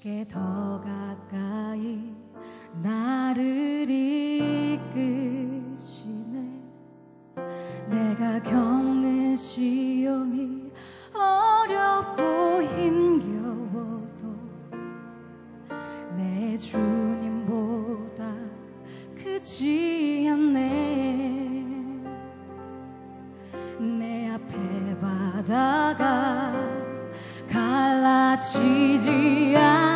주께 더 가까이 나를 이끄시네. 내가 겪는 시험이 어렵고 힘겨워도 내 주님보다 크지 않네. 내 앞에 바다가 갈라지지 않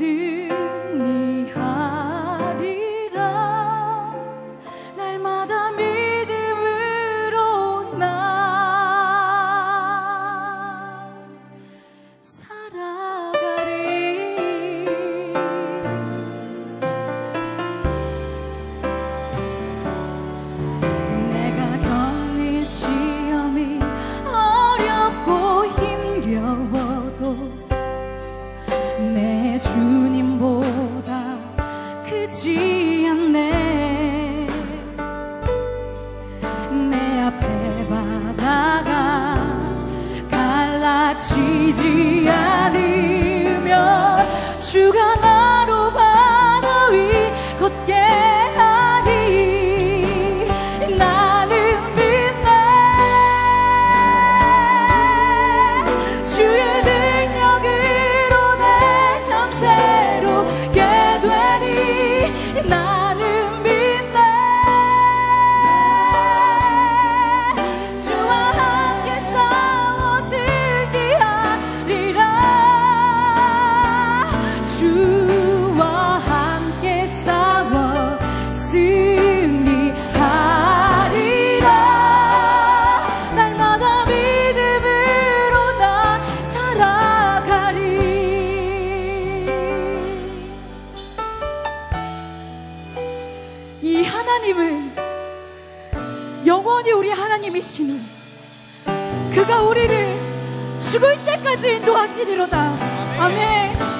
to 갈라지지 않으면 주가 나로 바다 위 걷게 하리. 나는 믿네. 주의 능력으로 내 삶 새롭게 되니 나 하나님은 영원히 우리 하나님이시니 그가 우리를 죽을 때까지 인도하시리로다. 아멘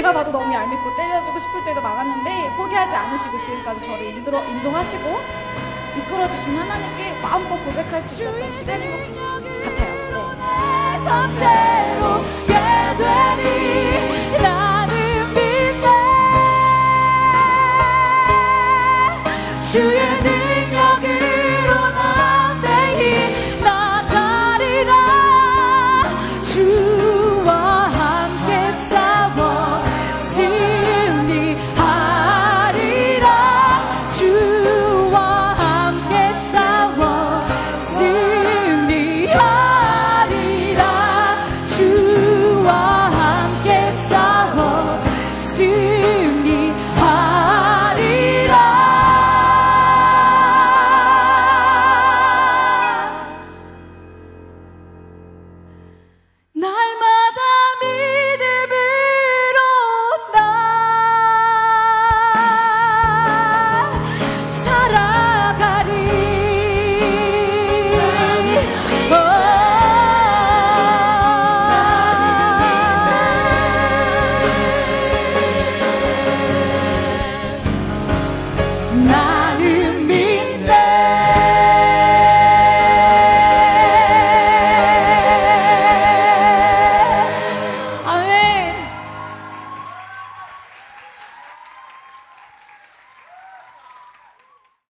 제가 봐도 너무 얄밉고 때려주고 싶을 때도 많았는데 포기하지 않으시고 지금까지 저를 인도로, 인도하시고 이끌어주신 하나님께 마음껏 고백할 수 있었던 시간인 것 같- 같아요. 네.